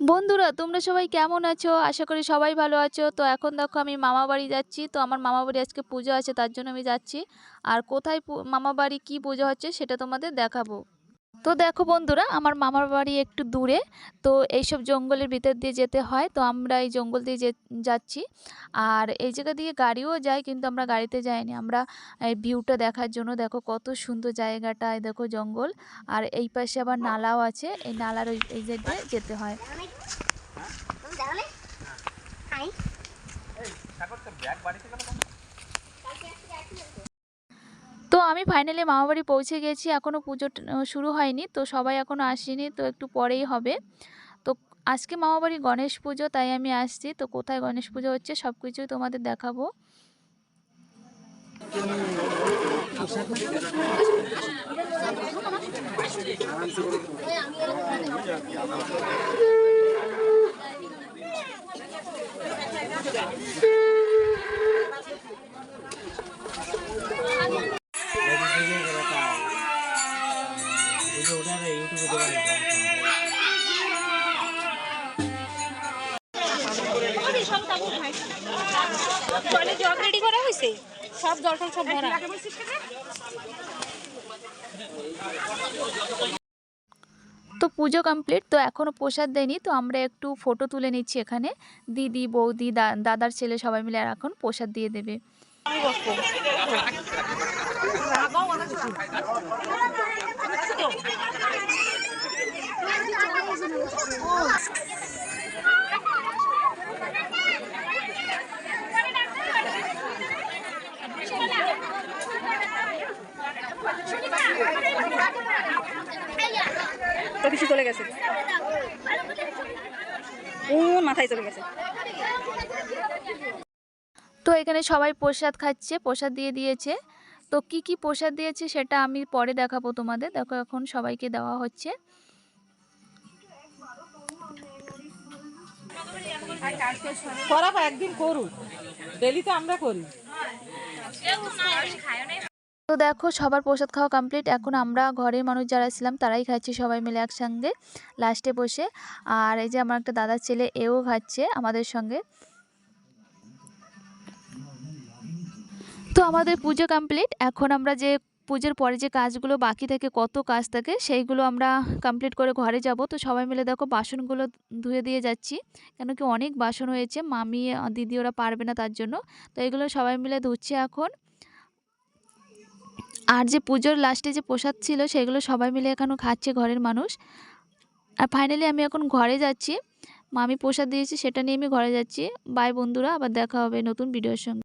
বন্ধুরা, তোমরা সবাই কেমন আছো? আশা করি সবাই ভালো আছো। তো এখন দেখো আমি মামা বাড়ি যাচ্ছি। তো আমার মামা বাড়ি আজকে পুজো আছে, তার জন্য আমি যাচ্ছি। আর কোথায় মামা বাড়ি কী পুজো হচ্ছে সেটা তোমাদের দেখাবো। তো দেখো বন্ধুরা আমার মামার বাড়ি একটু দূরে। তো এইসব জঙ্গলের ভিতর দিয়ে যেতে হয়। তো আমরা এই জঙ্গল দিয়ে যে- যাচ্ছি। আর এই জায়গা দিয়ে গাড়িও যায় কিন্তু আমরা গাড়িতে যাইনি। আমরা এই ভিউটা দেখার জন্য দেখো কত সুন্দর জায়গাটা এই দেখো জঙ্গল। আর এই পাশে আবার নালাও আছে। এই নালার ওই এই যে দিয়ে যেতে হয়। তাহলে? খাই তো আমি ফাইনালি মামাবাড়ি পৌঁছে গেছি। এখনও পুজো শুরু হয়নি, তো সবাই এখনও আসেনি, তো একটু পরেই হবে। তো আজকে মামাবাড়ি গণেশ পুজো, তাই আমি আসছি। তো কোথায় গণেশ পুজো হচ্ছে সব কিছুই তোমাদের দেখাবো। সব সব ভরা তো পুজো কমপ্লিট তো এখনও প্রসাদ দেয়নি, তো আমরা একটু ফটো তুলে নিচ্ছি এখানে। দিদি, বৌদি দাদার ছেলে সবাই মিলে আর এখন প্রসাদ দিয়ে দেবে। তো কিছু চলে গেছে। কোন মাথায় চলে গেছে। তো এখানে সবাই প্রসাদ খাচ্ছে, প্রসাদ দিয়ে দিয়েছে। তো কি কি প্রসাদ দিয়েছে সেটা আমি পরে দেখাবো তোমাদের। দেখো এখন সবাইকে দেওয়া হচ্ছে। করা একদিন করুক। ডেলি তো আমরা করি। তো দেখো সবার প্রসাদ খাওয়া কমপ্লিট এখন আমরা ঘরের মানুষ যারা ছিলাম তারাই খাচ্ছি সবাই মিলে একসঙ্গে লাস্টে বসে। আর এই যে আমার একটা দাদার ছেলে এও খাচ্ছে আমাদের সঙ্গে। তো আমাদের পুজো কমপ্লিট এখন আমরা যে পুজোর পরে যে কাজগুলো বাকি থাকে, কত কাজ থাকে, সেইগুলো আমরা কমপ্লিট করে ঘরে যাব। তো সবাই মিলে দেখো বাসনগুলো ধুয়ে দিয়ে যাচ্ছি। কেন কি অনেক বাসন হয়েছে, মামি দিদি ওরা পারবে না তার জন্য। তো এগুলো সবাই মিলে ধুচ্ছে এখন। আর যে পুজোর লাস্টে যে প্রসাদ ছিল, সেগুলো সবাই মিলে এখনও খাচ্ছে ঘরের মানুষ। আর ফাইনালি আমি এখন ঘরে যাচ্ছি। মামি প্রসাদ দিয়েছি, সেটা নিয়ে আমি ঘরে যাচ্ছি। বাই বন্ধুরা, আবার দেখা হবে নতুন ভিডিওর সঙ্গে।